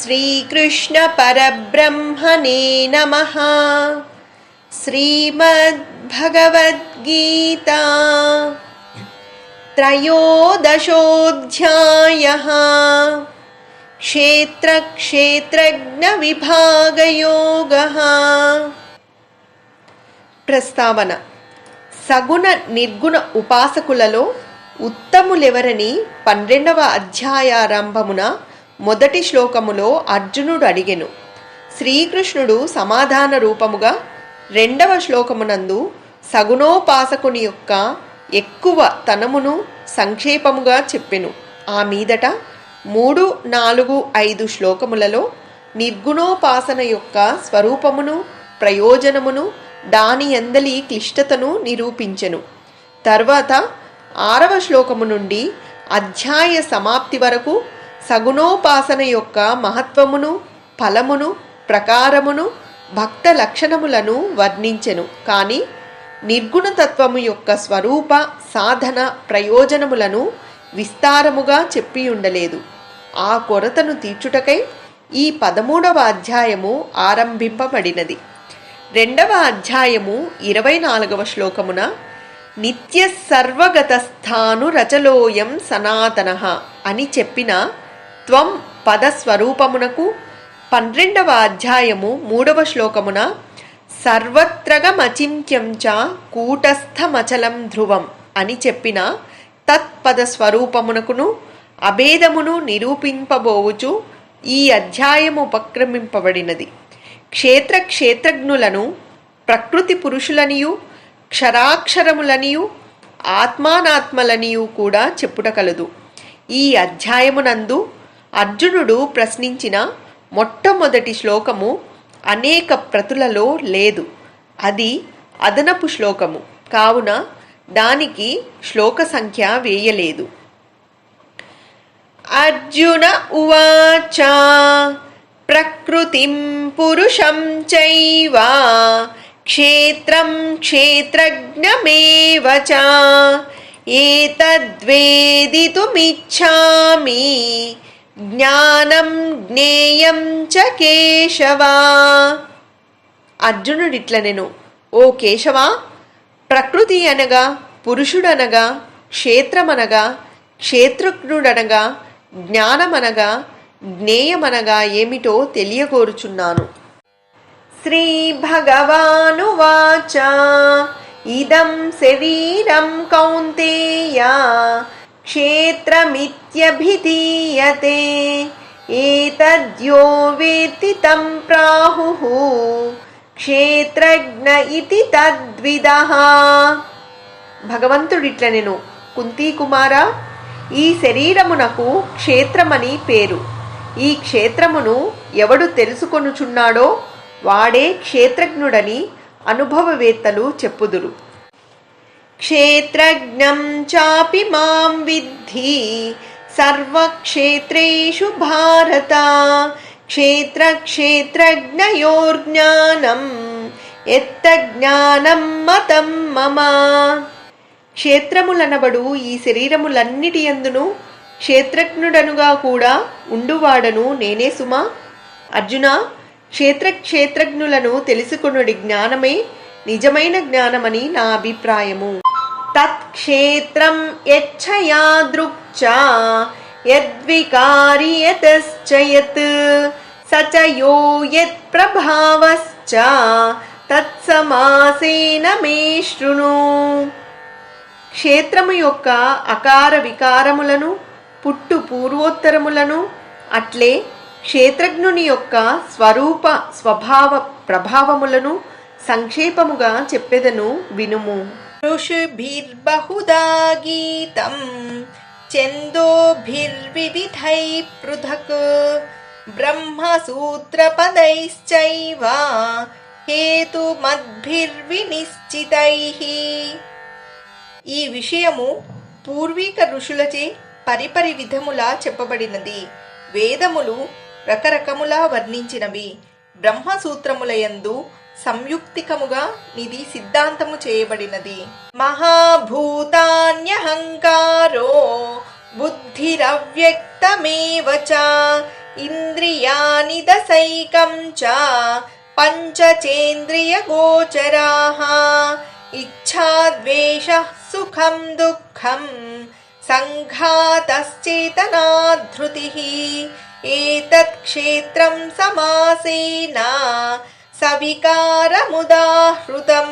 श्रीकृष्णपरब्रह्मणे नमः श्रीमद्भगवद्गीता त्रयोदशोऽध्यायः क्षेत्रक्षेत्रज्ञविभागयोगः ప్రస్తావన సగుణ నిర్గుణ ఉపాసకులలో ఉత్తములెవరని పన్నెండవ అధ్యాయారంభమున మొదటి శ్లోకములో అర్జునుడు అడిగెను శ్రీకృష్ణుడు సమాధాన రూపముగా రెండవ శ్లోకమునందు సగుణోపాసకుని యొక్క ఎక్కువ తనమును సంక్షేపముగా చెప్పెను. ఆ మీదట మూడు నాలుగు ఐదు శ్లోకములలో నిర్గుణోపాసన యొక్క స్వరూపమును ప్రయోజనమును దాని ఎందలి క్లిష్టతను నిరూపించెను. తర్వాత ఆరవ శ్లోకము నుండి అధ్యాయ సమాప్తి వరకు సగుణోపాసన యొక్క మహత్వమును ఫలమును ప్రకారమును భక్త లక్షణములను వర్ణించెను. కానీ నిర్గుణతత్వము యొక్క స్వరూప సాధన ప్రయోజనములను విస్తారముగా చెప్పి ఉండలేదు ఆ కొరతను తీర్చుటకై ఈ పదమూడవ అధ్యాయము ఆరంభింపబడినది. రెండవ అధ్యాయము ఇరవై నాలుగవ శ్లోకమున నిత్య సర్వగతస్థాను రచలోయం సనాతన అని చెప్పిన త్వం పదస్వరూపమునకు పన్నెండవ అధ్యాయము మూడవ శ్లోకమున సర్వత్రగమచింత్యం చ కూటస్థమచలం ధ్రువం అని చెప్పిన తత్పద స్వరూపమునకును అభేదమును నిరూపింపబోవుచు ఈ అధ్యాయము ఉపక్రమింపబడినది. క్షేత్ర క్షేత్రజ్ఞులను ప్రకృతి పురుషులనియు క్షరాక్షరములనియు ఆత్మానాత్మలనియు కూడా చెప్పుట కలదు ఈ అధ్యాయమునందు అర్జునుడు ప్రశ్నించిన మొట్టమొదటి శ్లోకము అనేక ప్రతులలో లేదు. అది అదనపు శ్లోకము. కావున దానికి శ్లోక సంఖ్య వేయలేదు. అర్జున ఉవాచ ప్రకృతిం పురుషం చైవ క్షేత్రం క్షేత్రజ్ఞమేవ చ ఏతద్వేదితుమిచ్ఛామి జ్ఞానం జ్ఞేయం చ కేశవా. అర్జునుడిట్లనెను ఓ కేశవా ప్రకృతి అనగా పురుషుడనగా క్షేత్రమనగా క్షేత్రజ్ఞుడనగా జ్ఞానమనగా జ్ఞేయమనగా ఏమిటో తెలియగోరుచున్నాను. శ్రీ భగవానువాచ ఇదం శరీరం కౌంతేయా క్షేత్రమిత్యభిధీయతే ఏతద్యో వేత్తి తం ప్రాహుః క్షేత్రజ్ఞ ఇతి తద్విదః భగవంతుడిట్లనెను కుంతీ కుమార ఈ శరీరమునకు క్షేత్రమని పేరు. ఈ క్షేత్రమును ఎవడు తెలుసుకొనుచున్నాడో వాడే క్షేత్రజ్ఞుడని అనుభవవేత్తలు చెప్పుదురు. క్షేత్రజ్ఞం చాపి మాం విద్ధి. సర్వక్షేత్రేషు భారత. క్షేత్ర క్షేత్రజ్ఞయోర్జ్ఞానం ఎత్త జ్ఞానం మతం మమ. క్షేత్రములనబడు ఈ శరీరములన్నిటి అందును క్షేత్రజ్ఞుడనుగా కూడా ఉండువాడను నేనే సుమా. అర్జున క్షేత్రక్షేత్రజ్ఞులను క్షేత్రజ్ఞులను తెలుసుకొనుడి జ్ఞానమే నిజమైన జ్ఞానమని నా అభిప్రాయము. తత్క్షేత్రం యచ్చయాదృక్చ యద్వికారి యతశ్చ యత్ స చ యో యత్ ప్రభావశ్చ తత్సమాసేన మే శృణు క్షేత్రము యొక్క అకార వికారములను పుట్టు పూర్వోత్తరములను అట్లే క్షేత్రజ్ఞుని యొక్క స్వరూప స్వభావ ప్రభావములను సంక్షేపముగా చెప్పెదను వినుము. ఋషిభిర్బహుదా గీతం చందోభిర్వివిధై పృథక్ బ్రహ్మసూత్రపదైశ్చైవ హేతుమద్భిర్వినిశ్చితైః ఈ విషయము పూర్వీక ఋషులచే పరిపరి విధములా చెప్పబడినది. వేదములు రకరకములా వర్ణించినవి. బ్రహ్మసూత్రములయందు సంయుక్తికముగా నిది సిద్ధాంతము చేయబడినది. మహాభూతాన్యహంకారో బుద్ధిరవ్యక్తమేవ చ ఇంద్రియాని దశైకం చ పంచచేంద్రియగోచరాः ఇచ్ఛాద్వేష సుఖం దుఃఖం సంఘాతశ్చేతనాధృతి ఏతత్ క్షేత్రం సమాసేన సవికారముదాహృతం.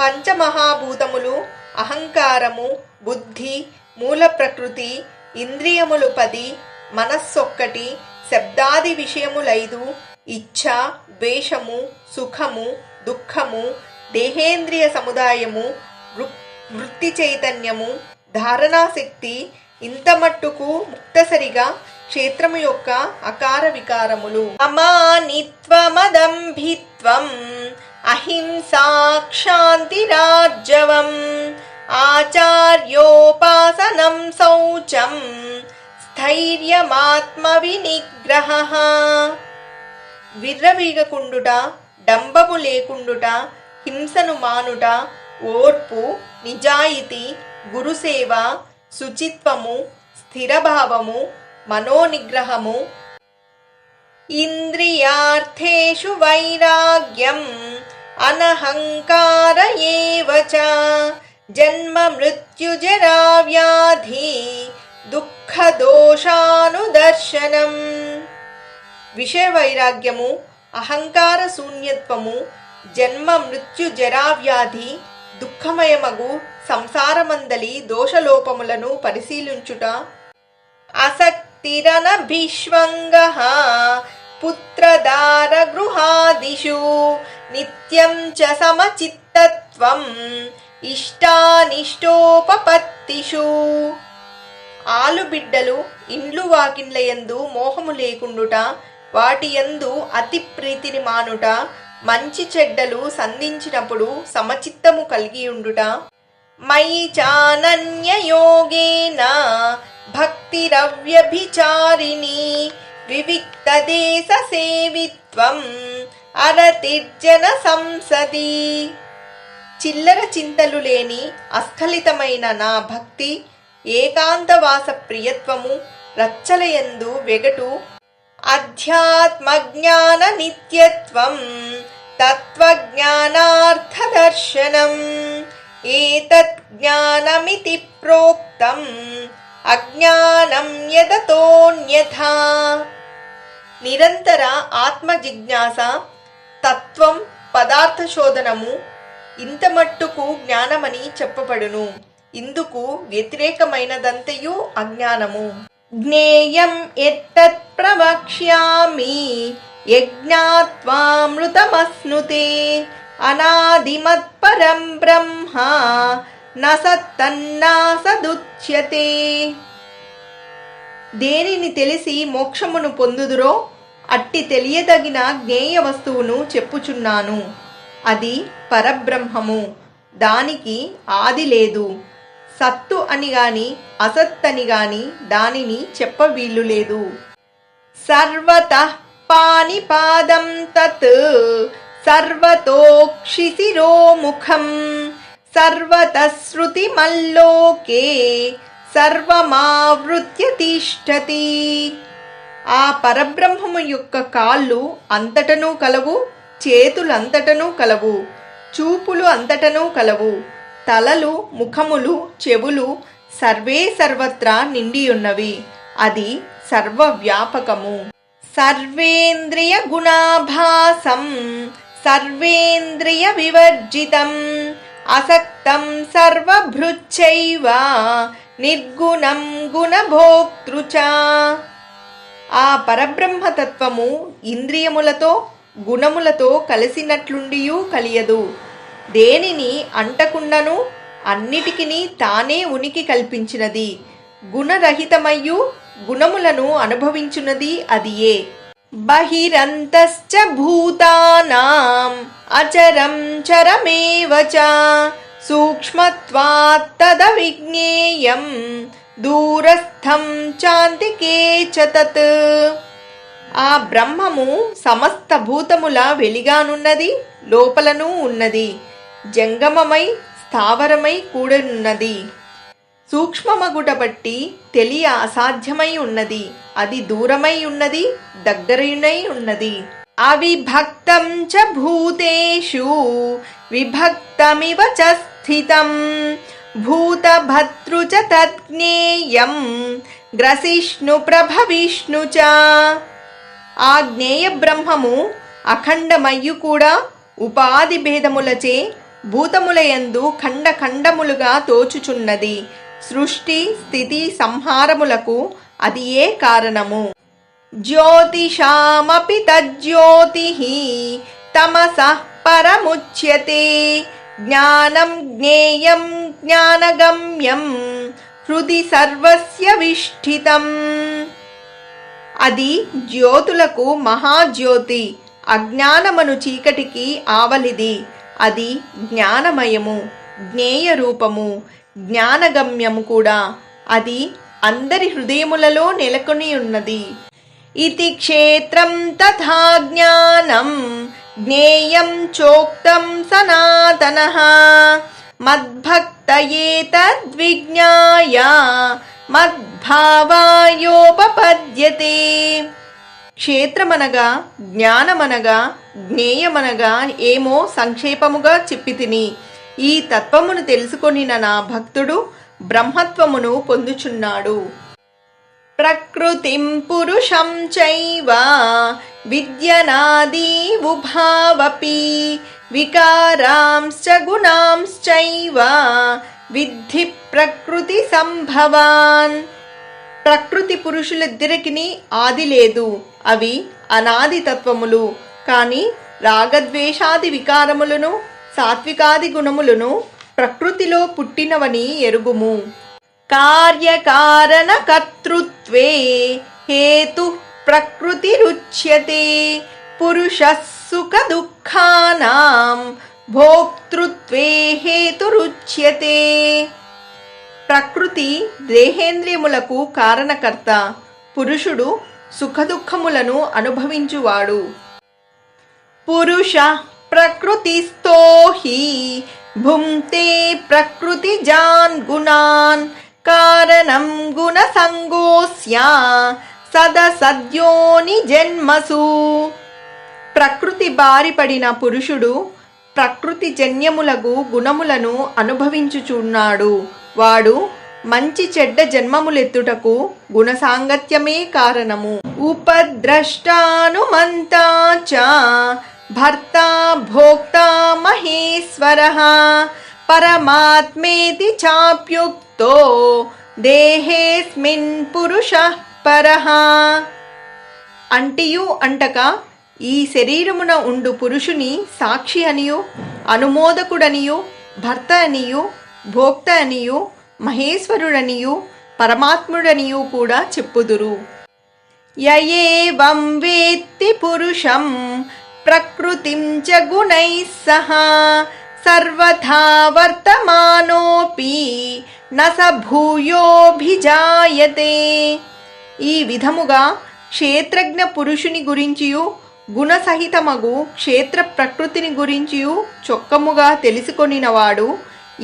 పంచమహాభూతములు అహంకారము బుద్ధి మూల ప్రకృతి ఇంద్రియములు పది మనస్సొక్కటి శబ్దాది విషయములైదు ఇచ్ఛ ద్వేషము సుఖము దుఃఖము దేహేంద్రియ సముదాయము వృ- వృత్తి చైతన్యము ధారణాశక్తి ఇంత మట్టుకు ముక్తసరిగా క్షేత్రము యొక్క అకార వికారములు. అమానిత్వమదంభిత్వం అహింసాక్షాంతిరాజ్యవం ఆచార్యోపాసనం శౌచం స్థైర్యమాత్మ వినిగ్రహ విర్రవీగకుండుట డంబము లేకుండుట హింసను మానుట ఓర్పు నిజాయితీ గురుసేవ శుచిత్వము స్థిరభావము మనోనిగ్రహము. ఇంద్రియార్థేషు వైరాగ్యం అనహంకార ఏవచ జన్మ మృత్యుజరా వ్యాధి దుఃఖ దోషానుదర్శనం. విషయ వైరాగ్యము అహంకార శూన్యత్వము జన్మ మృత్యు జరావ్యాధి దుఃఖమయమగు సంసారమందలి దోషలోపములను పరిశీలించుట. అసక్తిరన భీష్వంగ పుత్రదార గృహాదిషు నిత్యం చ సమచిత్తత్వం ఇష్టానిష్టోపపత్తిషు ఆలుబిడ్డలు ఇండ్లు వాకిండ్లయందు మోహము లేకుండుట వాటి యందు అతి ప్రీతిని మానుట మంచి చెడ్డలు సంధించినప్పుడు సమచిత్తము కలిగి ఉండుట. మయి చానన్యయోగేన భక్తిరవ్యభిచారిణి వివిక్త దేశ సేవిత్వం అరతిర్జన సంసది చిల్లర చింతలు లేని అస్ఖలితమైన నా భక్తి ఏకాంతవాస ప్రియత్వము రచ్చలయందు వెగటు అధ్యాత్మజ్ఞాన నిత్యత్వం తత్వజ్ఞానార్థదర్శనం ఏతత్ జ్ఞానమితి ప్రోక్తం అజ్ఞానం యదతోన్యథా. నిరంతర ఆత్మ జిజ్ఞాస తత్వం పదార్థ శోధనము ఇంత మట్టుకు జ్ఞానమని చెప్పబడును. ఇందుకు వ్యతిరేకమైనదంతయు అజ్ఞానము. జ్ఞేయం ఎత్తత్ ప్రవక్ష్యామి యజ్ఞాత్వామృతమస్నుతే అనాదిమత్పరం బ్రహ్మ న సత్తన్నాసదుచ్యతే దేనిని తెలిసి మోక్షమును పొందుదురో అట్టి తెలియదగిన జ్ఞేయ వస్తువును చెప్పుచున్నాను. అది పరబ్రహ్మము. దానికి ఆది లేదు. సత్తు అని గాని అసత్ అని గాని దానిని చెప్ప వీలు లేదు. సర్వత పానిపాదం తత్. సర్వతోక్షిశిరోముఖం. సర్వత శృతిమల్లోకే సర్వమావృత్య తిష్టతి ఆ పరబ్రహ్మము యొక్క కాళ్ళు అంతటనూ కలవు చేతులంతటనూ కలవు చూపులు అంతటనూ కలవు తలలు ముఖములు చెవులు సర్వే సర్వత్రా నిండియున్నవి. అది సర్వవ్యాపకము. సర్వేంద్రియ గుణాభాసం సర్వేంద్రియ వివర్జితం. అసక్తం సర్వభృచ్చైవ నిర్గుణం గుణభోక్తృచ ఆ పరబ్రహ్మతత్వము ఇంద్రియములతో గుణములతో కలిసినట్లుండియూ కలియదు. దేనిని అంటకుండను అన్నిటికిని తానే ఉనికి కల్పించినది. గుణరహితమయ్యు గుణములను అనుభవించున్నది అదియే. బహిరంతశ్చ భూతానాం అచరం చరమేవ చ. సూక్ష్మత్వాత్తద విజ్ఞేయం దూరస్థం చాంతికే చ తత్ ఆ బ్రహ్మము సమస్త భూతముల వెలిగానున్నది లోపలను ఉన్నది. జంగమమై స్థావరమై కూడనున్నది. సూక్ష్మమగుట బట్టి తెలియ అసాధ్యమై ఉన్నది. అది దూరమై ఉన్నది దగ్గరయునై ఉన్నది. అవిభక్తం చ భూతేషు విభక్తమివ చ స్థితం. భూతభద్రు చ తజ్ఞేయం గ్రసిష్ణు ప్రభవిష్ణు చ. ఆ జ్ఞేయ బ్రహ్మము అఖండమయ్యు కూడా ఉపాధి భేదములచే భూతములయందు ఖండ ఖండములుగా తోచుచున్నది. సృష్టి స్థితి సంహారములకు అది ఏ కారణము? జ్యోతిషామపి తజ్జ్యోతి తమస పరముచ్యతే. జ్ఞానం జ్ఞేయం జ్ఞానగమ్యం హృది సర్వస్య విష్ఠితం. అది జ్యోతులకు మహాజ్యోతి అజ్ఞానమను చీకటికి ఆవలిది. అది జ్ఞానమయము జ్ఞేయ రూపము జ్ఞానగమ్యము కూడా అది అందరి హృదయములలో నెలకొని ఉన్నది. ఇది క్షేత్రం తథా జ్ఞానం జ్ఞేయం చోక్తం సనాతన. మద్భక్తయేతద్విజ్ఞాయ మద్భావాయోపపద్యతే. క్షేత్రమనగా జ్ఞానమనగా జ్ఞేయమనగా ఏమో సంక్షేపముగా చెప్పి తిని ఈ తత్వమును తెలుసుకొనిన నా భక్తుడు బ్రహ్మత్వమును పొందుచున్నాడు. ప్రకృతిం పురుషం చైవ విద్యనాది ఉభావపి వికారాంశ్చ గుణాంశ్చైవ విద్ధి ప్రకృతి సంభవాన్. ప్రకృతి పురుషులిద్దరికిని ఆది లేదు అవి అనాది తత్వములు. కానీ రాగద్వేషాది వికారములను సాత్వికాది గుణములను ప్రకృతిలో పుట్టినవని ఎరుగుము. కార్యకారణ కర్తృత్వే హేతు ప్రకృతిరుచ్యతే పురుష సుఖ దుఃఖానాం భోక్తృత్వే హేతురుచ్యతే ప్రకృతి దేహేంద్రియములకు కారణకర్త పురుషుడు సుఖదుఖములను అనుభవించువాడు. పురుష ప్రకృతిస్థో హి భుంక్తే ప్రకృతిజాన్ గుణాన్ కారణం గుణ సంగోస్య సదసద్యోని జన్మసు ప్రకృతి బారిపడిన పురుషుడు ప్రకృతి జన్యములగు గుణములను అనుభవించుచున్నాడు. వాడు మంచి చెడ్డ జన్మములెత్తుటకు గుణసాంగత్యమే కారణము. ఉపద్రష్టానుమంతా చ భర్త భోక్త మహేశ్వర పరమాత్మేతి చాప్యుక్తో దేహేస్మిన్ పురుష పర. అంటియు అంటక ఈ శరీరమున ఉండు పురుషుని సాక్షి అనియు అనుమోదకుడనియు భర్త అనియు భోక్త అనియు మహేశ్వరుడనియు పరమాత్ముడనియు కూడా చెప్పుదురు. యయేవం వేత్తి పురుషం ప్రకృతిం చ గుణైः సహ సర్వథా వర్తమానోపి న స భూయోభిజాయతే ఈ విధముగా క్షేత్రజ్ఞ పురుషుని గురించియు గుణసహితమగు క్షేత్ర ప్రకృతిని గురించియు చొక్కముగా తెలుసుకొనినవాడు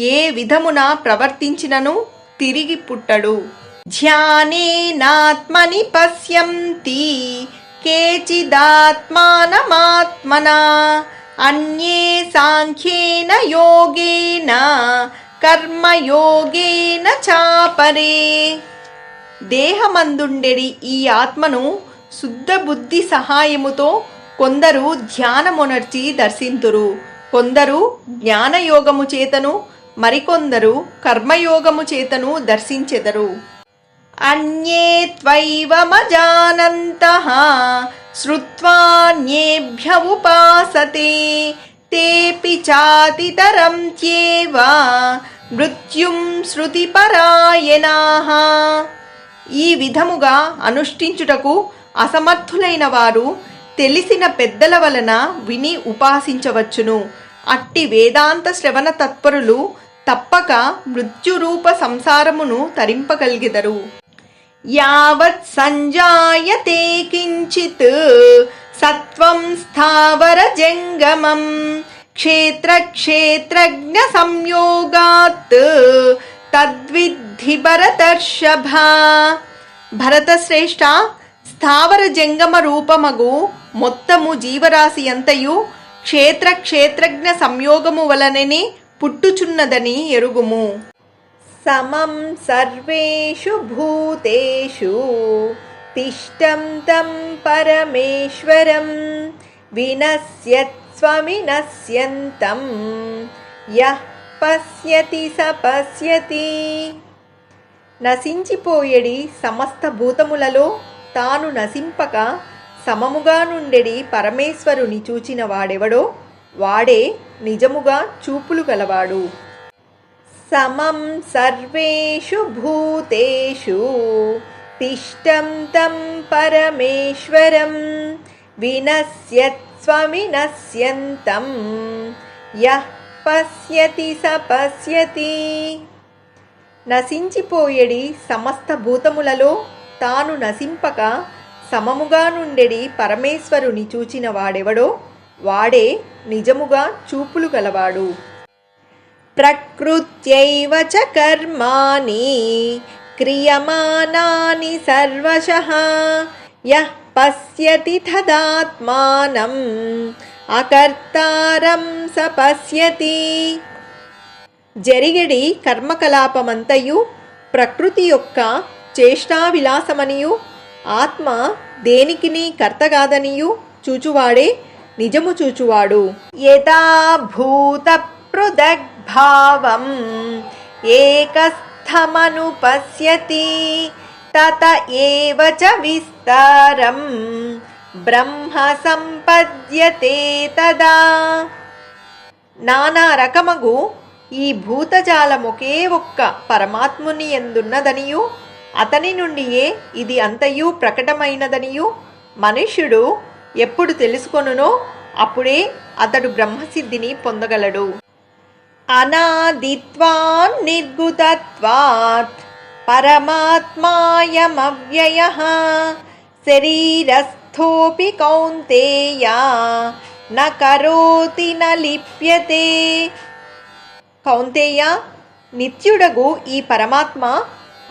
ఏ విధమున ప్రవర్తించినను తిరిగి పుట్టడు. ధ్యానేనాత్మని పశ్యంతి केचिदात्मानमात्मना అన్యే సాంఖ్యేన యోగేన కర్మయోగేన చాపరే దేహమందుండెడి ఈ ఆత్మను శుద్ధ బుద్ధి సహాయముతో కొందరు ధ్యానమునర్చి దర్శింతురు. కొందరు జ్ఞానయోగము చేతను మరికొందరు కర్మయోగము చేతను దర్శించెదరు. అన్యే త్వైవమజానంతః శ్రుత్వాన్యేభ్య ఉపాసతే తేపి చాతితరం త్యేవ మృత్యుం శృతిపరాయణాః ఈ విధముగా అనుష్ఠించుటకు అసమర్థులైన వారు తెలిసిన పెద్దల వలన విని ఉపాసించవచ్చును. అట్టి వేదాంత శ్రవణ తత్పరులు తప్పక మృత్యురూప సంసారమును తరింపగలిగెదరు. యావత్ సంజాయతే కించిత్ సత్వం స్థావర జంగమం. క్షేత్ర క్షేత్రజ్ఞ సంయోగాత్ తద్విద్ధి భరతశ్రేష్ఠ స్థావర జంగమ రూపమగు మొత్తము జీవరాశి అంతయు క్షేత్ర క్షేత్రజ్ఞ సంయోగము వలననే పుట్టుచున్నదని ఎరుగుము. సమం సర్వేషు భూతేషు తిష్టం తం పరమేశ్వరం వినశ్యత్స్వవినశ్యంతం యః పశ్యతి స పశ్యతి నశించిపోయేడి సమస్త భూతములలో తాను నశింపక సమముగా నుండెడి పరమేశ్వరుని చూచిన వాడెవడో వాడే నిజముగా చూపులు గలవాడు. సమం సర్వేషు భూతేషు తిష్టం తం పరమేశ్వరం వినశ్యత్స్వవినశ్యంతం యః పశ్యతి స పశ్యతి నశించిపోయేడి సమస్త భూతములలో తాను నశింపక సమముగా నుండెడి పరమేశ్వరుని చూచిన వాడెవడో వాడే నిజముగా చూపులు గలవాడు. ప్రకృత్యైవ చ కర్మాణి క్రియమానాని సర్వశః యః పశ్యతి తదాత్మానం అకర్తారం స పశ్యతి జరిగడి కర్మకలాపమంతయు ప్రకృతి యొక్క చేష్టావిలాసమనియు ఆత్మ దేనికిని కర్తగాదనియు చూచువాడే నిజము చూచువాడు యథాభూత భూత భావం ఏకస్థమనుపశ్యతి తత ఏవ చ విస్తారం బ్రహ్మ సంపద్యతే తదా నానా రకమగు ఈ భూతజాలమొకే ఒక్క పరమాత్ముని ఎందున్నదనియు? అతని నుండియే ఇది అంతయు ప్రకటమైనదనియు? మనుష్యుడు ఎప్పుడు తెలుసుకొనునో అప్పుడే అతడు బ్రహ్మసిద్ధిని పొందగలడు. అనాదిత్వాన్ నిర్గుతత్వాత్ పరమాత్మాయమవ్యయ శరీరస్థోపి కౌంతేయ న కరోతి లిప్యతే. కౌంతేయ నిత్యుడగు ఈ పరమాత్మ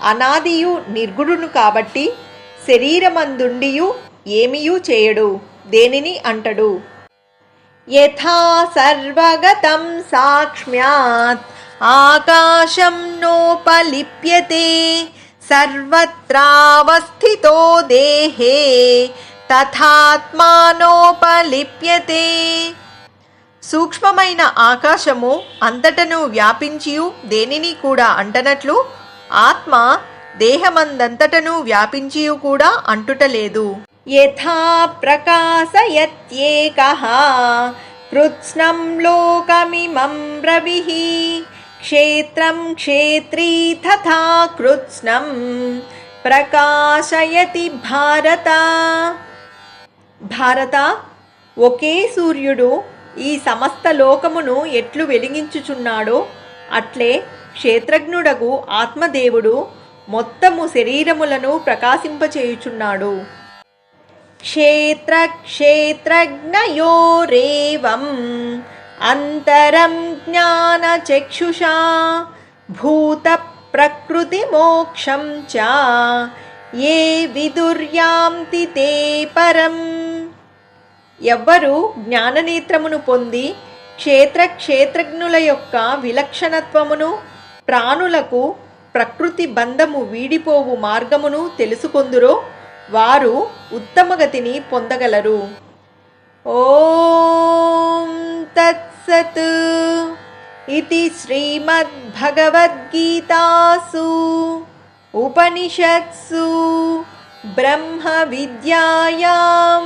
అనాదియు నిర్గుడును కాబట్టి శరీరమందుండియు ఏమియూ చేయడు? దేనిని అంటడు? యథా సర్వగతం సాక్ష్మ్యాత్. ఆకాశం నోపలిప్యతే సర్వత్రావస్థితో దేహే తథాత్మానోపలిప్యతే. సూక్ష్మమైన ఆకాశము అంతటను వ్యాపించియు దేనిని కూడా అంటనట్లు ఆత్మ దేహమందంతటను వ్యాపించియు కూడా అంటుటలేదు యథా प्रकाशयत्येकः कृत्स्नं लोकमिमं रविः క్షేత్రం క్షేత్రీ తథా कृत्स्नं ప్రకాశయతి భారత. భారత ఒకే సూర్యుడు ఈ సమస్త లోకమును ఎట్లు వెలిగించుచున్నాడో అట్లే క్షేత్రజ్ఞుడగు ఆత్మదేవుడు మొత్తము శరీరములను ప్రకాశింపచేయుచున్నాడు. క్షేత్రక్షేత్రజ్ఞయోరేవం. అంతరం జ్ఞానచక్షుషా భూత ప్రకృతి ఏ విదుర్యాంతి తే పరం. ఎవ్వరు జ్ఞాననేత్రమును పొంది క్షేత్ర క్షేత్రజ్ఞుల యొక్క విలక్షణత్వమును ప్రాణులకు ప్రకృతి బంధము వీడిపోవు మార్గమును తెలుసుకొందురో వారు ఉత్తమగతిని పొందగలరు ఓం తత్సత్ ఇది శ్రీమద్భగవద్గీతాసు ఉపనిషత్సు బ్రహ్మ విద్యాయాం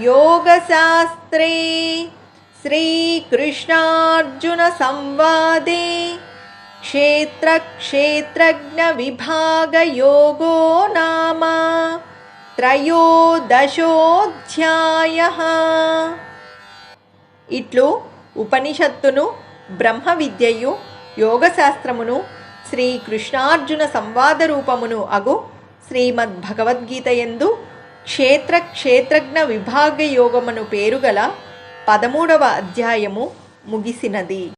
योगशास्त्रे श्रीकृष्णार्जुनसंवादे क्षेत्रक्षेत्रज्ञविभागयोगो नाम త్రయోదశోధ్యాయ. ఇట్లు ఉపనిషత్తును బ్రహ్మ విద్యయు యోగశాస్త్రమును శ్రీ కృష్ణార్జున సంవాద రూపమును అగు శ్రీమద్ భగవద్గీత యందు క్షేత్ర క్షేత్రజ్ఞ విభాగ యోగమును పేరుగల పదమూడవ అధ్యాయము ముగిసినది.